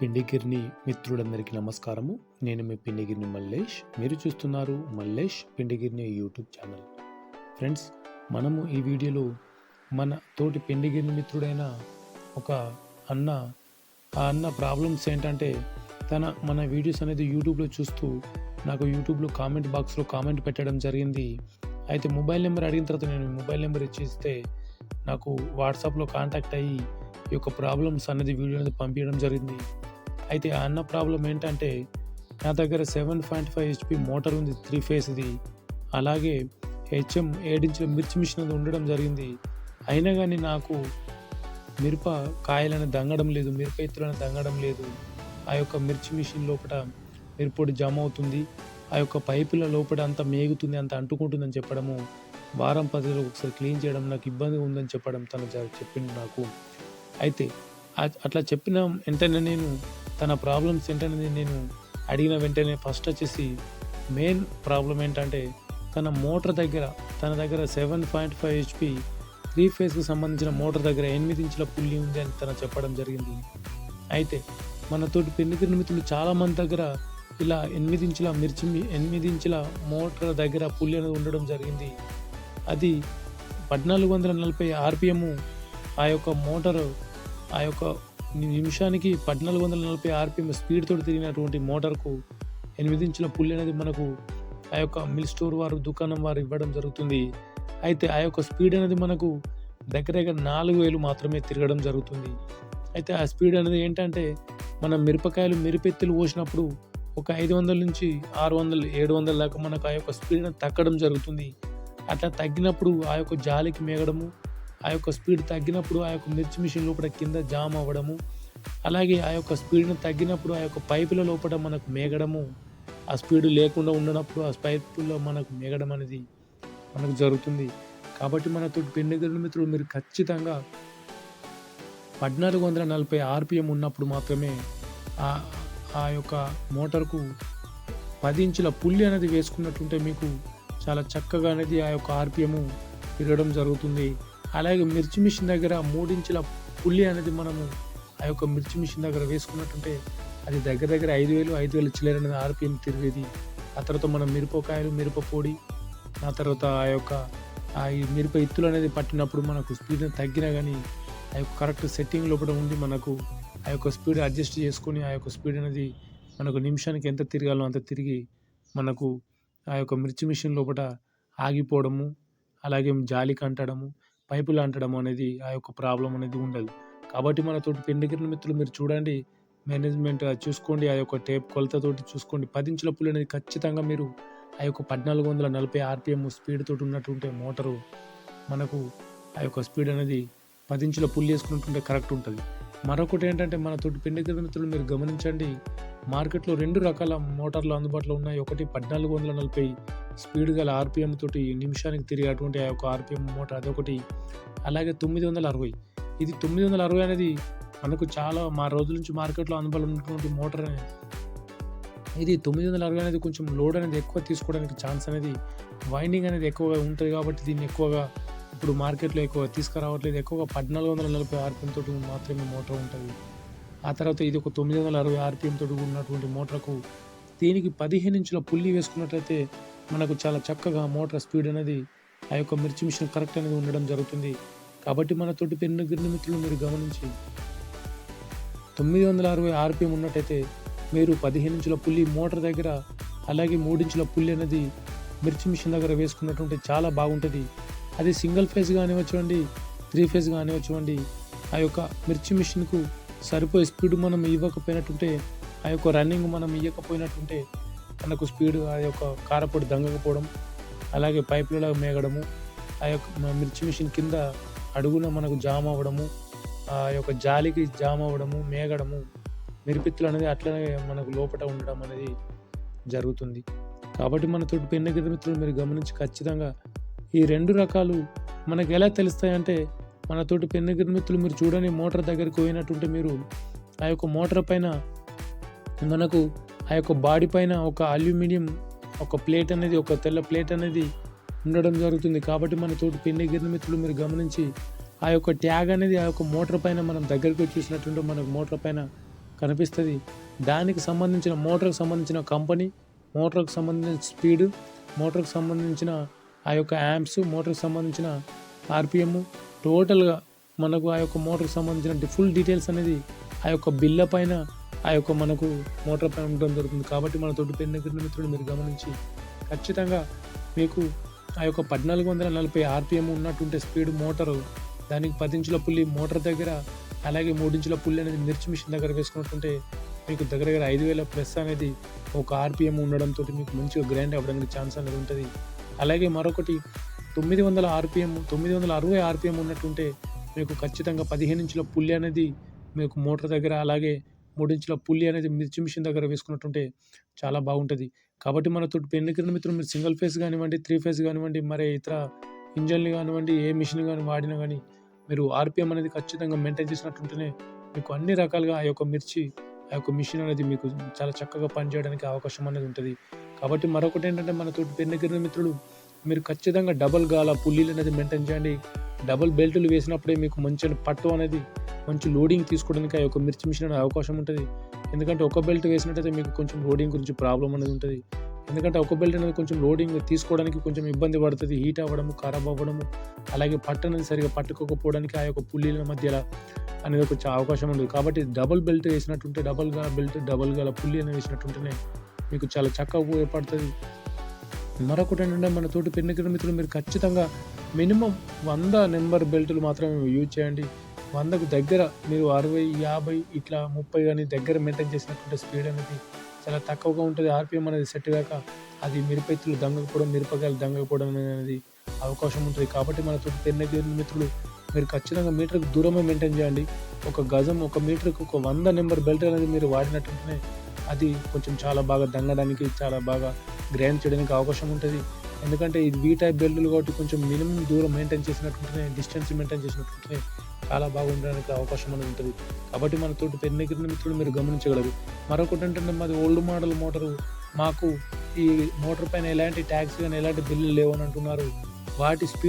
పిండిగిరిని మిత్రులందరికీ నమస్కారము. నేను మీ పిండిగిరిని మల్లేష్. మీరు చూస్తున్నారు Mallesh Pindigirini YouTube channel. Friends మనము ఈ వీడియోలో మన తోటి పిండిగిరిని మిత్రుడైన ఒక అన్న ఆ అన్న ప్రాబ్లమ్స్ ఏంటంటే తన మన వీడియోస్ అనేది యూట్యూబ్లో చూస్తూ నాకు యూట్యూబ్లో కామెంట్ బాక్స్లో కామెంట్ పెట్టడం జరిగింది. అయితే మొబైల్ నెంబర్ అడిగిన తర్వాత నేను మొబైల్ నెంబర్ ఇచ్చిస్తే నాకు వాట్సాప్లో కాంటాక్ట్ అయ్యి ఈ యొక్క ప్రాబ్లమ్స్ అనేది వీడియో అనేది పంపించడం జరిగింది. అయితే ఆ అన్న ప్రాబ్లం ఏంటంటే నా దగ్గర seven point five HP motor ఉంది త్రీ ఫేస్ది అలాగే హెచ్ఎం ఏడించిన మిర్చి మిషన్ అది ఉండడం జరిగింది. అయినా కానీ నాకు మిరప కాయలను దంగడం లేదు మిరప ఎత్తులను దంగడం లేదు. ఆ యొక్క మిర్చి మిషన్ లోపల మిరపొడి జమ అవుతుంది. ఆ యొక్క పైపుల లోపల అంత మేగుతుంది అంత అంటుకుంటుందని చెప్పడము వారం పది రోజులు ఒకసారి క్లీన్ చేయడం నాకు ఇబ్బందిగా ఉందని చెప్పడం తను చెప్పింది నాకు. అయితే అట్లా చెప్పిన వెంటనే నేను తన ప్రాబ్లమ్స్ ఏంటనేది నేను అడిగిన వెంటనే ఫస్ట్ వచ్చేసి మెయిన్ ప్రాబ్లం ఏంటంటే తన మోటార్ దగ్గర తన దగ్గర seven point five HP three ఫేస్కి సంబంధించిన మోటార్ దగ్గర ఎనిమిది ఇంచుల పుల్లి ఉంది అని తను చెప్పడం జరిగింది. అయితే మనతోటి పెళ్ళి నిమిత్తులు చాలామంది దగ్గర ఇలా ఎనిమిది ఇంచుల మిర్చి ఎనిమిది ఇంచుల మోటార్ దగ్గర పుల్లి అనేది ఉండడం జరిగింది. అది పద్నాలుగు వందల నలభై ఆర్పిఎం ఆ యొక్క మోటారు ఆ యొక్క నిమిషానికి పద్నాలుగు వందల నలభై ఆర్పిఎం స్పీడ్తో తిరిగినటువంటి మోటార్కు ఎనిమిది ఇంచుల పుల్లి అనేది మనకు ఆ యొక్క మిల్ స్టోర్ వారు దుకాణం వారు ఇవ్వడం జరుగుతుంది. అయితే ఆ యొక్క స్పీడ్ అనేది మనకు దగ్గర దగ్గర నాలుగు వేలు మాత్రమే తిరగడం జరుగుతుంది. అయితే ఆ స్పీడ్ అనేది ఏంటంటే మనం మిరపకాయలు మిరపెత్తులు పోసినప్పుడు ఒక ఐదు వందల నుంచి ఆరు వందలు ఏడు వందల దాకా మనకు ఆ యొక్క స్పీడ్ అనేది తగ్గడం జరుగుతుంది. అట్లా తగ్గినప్పుడు ఆ యొక్క జాలికి మేగడము ఆ యొక్క స్పీడ్ తగ్గినప్పుడు ఆ యొక్క మిర్చి మిషన్ లోపల కింద జామ్ అవ్వడము అలాగే ఆ యొక్క స్పీడ్ని తగ్గినప్పుడు ఆ యొక్క పైపుల లోపల మనకు మేగడము ఆ స్పీడ్ లేకుండా ఉండనప్పుడు ఆ పైపుల్లో మనకు మేగడం అనేది మనకు జరుగుతుంది. కాబట్టి మనతో పెన్నుగల మిత్రుడు మీరు ఖచ్చితంగా పద్నాలుగు వందల నలభై ఆర్పిఎం ఉన్నప్పుడు మాత్రమే ఆ ఆ యొక్క మోటార్కు పది ఇంచుల పుల్లి అనేది వేసుకున్నట్టుంటే మీకు చాలా చక్కగా అనేది ఆ యొక్క ఆర్పిఎం తిరగడం జరుగుతుంది. అలాగే మిర్చి మిషన్ దగ్గర మూడించుల పుల్లి అనేది మనము ఆ యొక్క మిర్చి మిషన్ దగ్గర వేసుకున్నట్టుంటే అది దగ్గర దగ్గర ఐదు వేలు ఐదు వేలు చిల్లర అనేది ఆర్పిఎం తిరిగేది. ఆ తర్వాత మనం మిరపకాయలు మిరప పొడి ఆ తర్వాత ఆ యొక్క ఆ మిరప ఇత్తులు అనేది పట్టినప్పుడు మనకు స్పీడ్ తగ్గినా కానీ ఆ యొక్క కరెక్ట్ సెట్టింగ్ లోపల ఉండి మనకు ఆ యొక్క స్పీడ్ అడ్జస్ట్ చేసుకొని ఆ యొక్క స్పీడ్ అనేది మనకు నిమిషానికి ఎంత తిరగాలో అంత తిరిగి మనకు ఆ యొక్క మిర్చి మిషన్ లోపల ఆగిపోవడము అలాగే జాలి కంటడము పైపులు అంటడం అనేది ఆ యొక్క ప్రాబ్లం అనేది ఉండదు. కాబట్టి మన తోటి పెండగిరిన మిత్రులు మీరు చూడండి మేనేజ్మెంట్ అది చూసుకోండి ఆ యొక్క టేప్ కొలతతోటి చూసుకోండి. పది ఇంచుల పుల్లు అనేది ఖచ్చితంగా మీరు ఆ యొక్క పద్నాలుగు వందల నలభై ఆర్పిఎం స్పీడ్ తోటి ఉన్నట్టుంటే మోటారు మనకు ఆ యొక్క స్పీడ్ అనేది పది ఇంచుల పుల్లు వేసుకుంటుంటే కరెక్ట్ ఉంటుంది. మరొకటి ఏంటంటే మన తోటి పిండి మిత్రులు మీరు గమనించండి మార్కెట్లో రెండు రకాల మోటార్లు అందుబాటులో ఉన్నాయి. ఒకటి పద్నాలుగు వందల నలభై స్పీడ్ గల ఆర్పిఎం తోటి నిమిషానికి తిరిగేటువంటి ఆ యొక్క ఆర్పిఎం మోటార్ అదొకటి. అలాగే తొమ్మిది వందల అరవై. ఇది తొమ్మిది వందల అరవై అనేది మనకు చాలా మా రోజుల నుంచి మార్కెట్లో అందుబాటులో ఉన్నటువంటి మోటార్ అనేది ఇది తొమ్మిది వందల అరవై అనేది కొంచెం లోడ్ అనేది ఎక్కువ తీసుకోవడానికి ఛాన్స్ అనేది వైండింగ్ అనేది ఎక్కువగా ఉంటుంది కాబట్టి దీన్ని ఎక్కువగా ఇప్పుడు మార్కెట్లో ఎక్కువ తీసుకురావట్లేదు. ఎక్కువగా పద్నాలుగు వందల నలభై ఆర్పిఎం తోటి మాత్రమే మోటార్ ఉంటుంది. ఆ తర్వాత ఇది ఒక తొమ్మిది వందల అరవై ఆర్పిఎం తోటి ఉన్నటువంటి మోటార్కు దీనికి పదిహేను ఇంచుల పుల్లి వేసుకున్నట్లయితే మనకు చాలా చక్కగా మోటార్ స్పీడ్ అనేది ఆ యొక్క మిర్చి మిషన్ కరెక్ట్ అనేది ఉండడం జరుగుతుంది. కాబట్టి మన తోటి పెన్ను గిన్నె మిత్రులు మీరు గమనించి తొమ్మిది వందల అరవై ఆర్పిఎం ఉన్నట్టయితే మీరు పదిహేను ఇంచుల పుల్లి మోటార్ దగ్గర అలాగే మూడించుల పుల్లి అనేది మిర్చి మిషన్ దగ్గర వేసుకున్నటువంటి చాలా బాగుంటుంది. అది సింగిల్ ఫేజ్ కానివ్వండి త్రీ ఫేజ్ కానివ్వండి ఆ యొక్క మిర్చి మిషన్కు సరిపోయే స్పీడ్ మనం ఇవ్వకపోయినట్టుంటే ఆ యొక్క రన్నింగ్ మనం ఇవ్వకపోయినట్టుంటే మనకు స్పీడ్ ఆ యొక్క కారపొడి దంగకపోవడం అలాగే పైపులలో మేగడము ఆ యొక్క మిర్చి మిషన్ కింద అడుగున మనకు జామ్ అవ్వడము ఆ యొక్క జాలికి జామ్ అవ్వడము మేగడము మిరిపిత్తులు అనేది అట్లనే మనకు లోపల ఉండడం అనేది జరుగుతుంది. కాబట్టి మన తోటి పెన్నగిరి మిత్రులు మీరు గమనించి ఖచ్చితంగా ఈ రెండు రకాలు మనకు ఎలా తెలుస్తాయంటే మన తోటి పెన్నగిరి మీరు చూడని మోటార్ దగ్గరికి పోయినట్టుంటే మీరు ఆ యొక్క మోటార్ పైన మనకు ఆ యొక్క బాడీ పైన ఒక అల్యూమినియం ఒక ప్లేట్ అనేది ఒక తెల్ల ప్లేట్ అనేది ఉండడం జరుగుతుంది. కాబట్టి మన తోటి పెన్ను మిత్రులు మీరు గమనించి ఆ యొక్క ట్యాగ్ అనేది ఆ యొక్క మోటార్ పైన మనం దగ్గరికి వచ్చి చూసినట్టుంటే మనకు మోటార్ పైన కనిపిస్తుంది. దానికి సంబంధించిన మోటార్కి సంబంధించిన కంపెనీ మోటార్కి సంబంధించిన స్పీడ్ మోటార్కి సంబంధించిన ఆ యొక్క యాంప్స్ మోటార్కి సంబంధించిన ఆర్పిఎం టోటల్గా మనకు ఆ యొక్క మోటార్కి సంబంధించిన ఫుల్ డీటెయిల్స్ అనేది ఆ యొక్క బిల్ల పైన ఆ యొక్క మనకు మోటార్ పైన ఉండడం జరుగుతుంది. కాబట్టి మన తోటి పెన్న మిత్రుడు మీరు గమనించి ఖచ్చితంగా మీకు ఆ యొక్క పద్నాలుగు వందల నలభై ఆర్పిఎం ఉన్నట్టుంటే స్పీడ్ మోటారు దానికి పది ఇంచుల పుల్లి మోటార్ దగ్గర అలాగే మూడించుల పుల్లి అనేది మిర్చి మిషన్ దగ్గర వేసుకున్నట్టుంటే మీకు దగ్గర దగ్గర ఐదు వేల ప్లస్ అనేది ఒక ఆర్పిఎం ఉండడంతో మీకు మంచిగా గ్రైండ్ అవ్వడానికి ఛాన్స్ అనేది ఉంటుంది. అలాగే మరొకటి తొమ్మిది వందల ఆర్పిఎం తొమ్మిది వందల అరవై ఆర్పిఎం ఉన్నట్టుంటే మీకు ఖచ్చితంగా పదిహేను ఇంచుల పుల్లి అనేది మీకు మోటార్ దగ్గర అలాగే మూడించుల పుల్లి అనేది మిర్చి మిషన్ దగ్గర వేసుకున్నట్టుంటే చాలా బాగుంటుంది. కాబట్టి మనతో పెన్నికిన మిత్రులు మీరు సింగిల్ ఫేస్ కానివ్వండి త్రీ ఫేస్ కానివ్వండి మరి ఇతర ఇంజన్లు కానివ్వండి ఏ మిషన్ కానీ వాడినా కానీ మీరు ఆర్పిఎం అనేది ఖచ్చితంగా మెయింటైన్ చేసినట్టుంటేనే మీకు అన్ని రకాలుగా ఆ యొక్క మిర్చి ఆ యొక్క మిషన్ అనేది మీకు చాలా చక్కగా పనిచేయడానికి అవకాశం అనేది ఉంటుంది. కాబట్టి మరొకటి ఏంటంటే మన తోటి పెన్నగిరిన మిత్రులు మీరు ఖచ్చితంగా డబల్ గాల పుల్లీలు అనేది మెయింటైన్ చేయండి. డబల్ బెల్టులు వేసినప్పుడే మీకు మంచి పట్టు అనేది మంచి లోడింగ్ తీసుకోవడానికి ఆ యొక్క మిర్చి మిషన్ అనే అవకాశం ఉంటుంది. ఎందుకంటే ఒక బెల్ట్ వేసినట్టయితే మీకు కొంచెం లోడింగ్ గురించి ప్రాబ్లం అనేది ఉంటుంది. ఎందుకంటే ఒక బెల్ట్ అనేది కొంచెం లోడింగ్ తీసుకోవడానికి కొంచెం ఇబ్బంది పడుతుంది హీట్ అవ్వడము ఖరాబ్ అవ్వడము అలాగే పట్టు అనేది సరిగా పట్టుకోకపోవడానికి ఆ యొక్క పుల్లీల మధ్యలో అనేది ఒక అవకాశం ఉంది కాబట్టి డబుల్ బెల్ట్ వేసినట్టుంటే డబల్గా బెల్ట్ డబల్గా పుల్లి అనేది వేసినట్టుంటేనే మీకు చాలా చక్కగా ఉపయోగపడుతుంది. మరొకటి ఏంటంటే మన తోటి పెన్నికర మిత్రులు మీరు ఖచ్చితంగా మినిమం వంద నెంబర్ బెల్టులు మాత్రమే యూజ్ చేయండి. వందకు దగ్గర మీరు అరవై యాభై ఇట్లా ముప్పై కానీ దగ్గర మెయింటైన్ చేసినటువంటి స్పీడ్ అనేది చాలా తక్కువగా ఉంటుంది. ఆర్పిఎం అనేది సెట్ కాక అది మిరపెత్తులు దంగకపోవడం మిరపకాయలు దంగకపోవడం అనేది అవకాశం ఉంటుంది. కాబట్టి మన తోటి పెన్నె మిత్రులు మీరు ఖచ్చితంగా మీటర్కి దూరమే మెయింటైన్ చేయండి. ఒక గజం ఒక మీటర్కి ఒక వంద నెంబర్ బెల్ట్ అనేది మీరు వాడినట్టుంటేనే అది కొంచెం చాలా బాగా దంగడానికి చాలా బాగా గ్రైండ్ చేయడానికి అవకాశం ఉంటుంది. ఎందుకంటే ఇది వీ టైప్ బెల్టులు కాబట్టి కొంచెం మినిమం దూరం మెయింటైన్ చేసినట్టుంటేనే డిస్టెన్స్ మెయింటైన్ చేసినట్టుంటేనే చాలా బాగుండడానికి అవకాశం అనేది ఉంటుంది. కాబట్టి మన తోటి పెన్నెగిరిన మిత్రులు మీరు గమనించగలరు. మరొకటి ఏంటంటే మాది ఓల్డ్ మోడల్ మోటారు మాకు ఈ మోటార్ పైన ఎలాంటి ట్యాక్స్ కానీ ఎలాంటి బిల్లు లేవని అంటున్నారు. వాటి స్పీడ్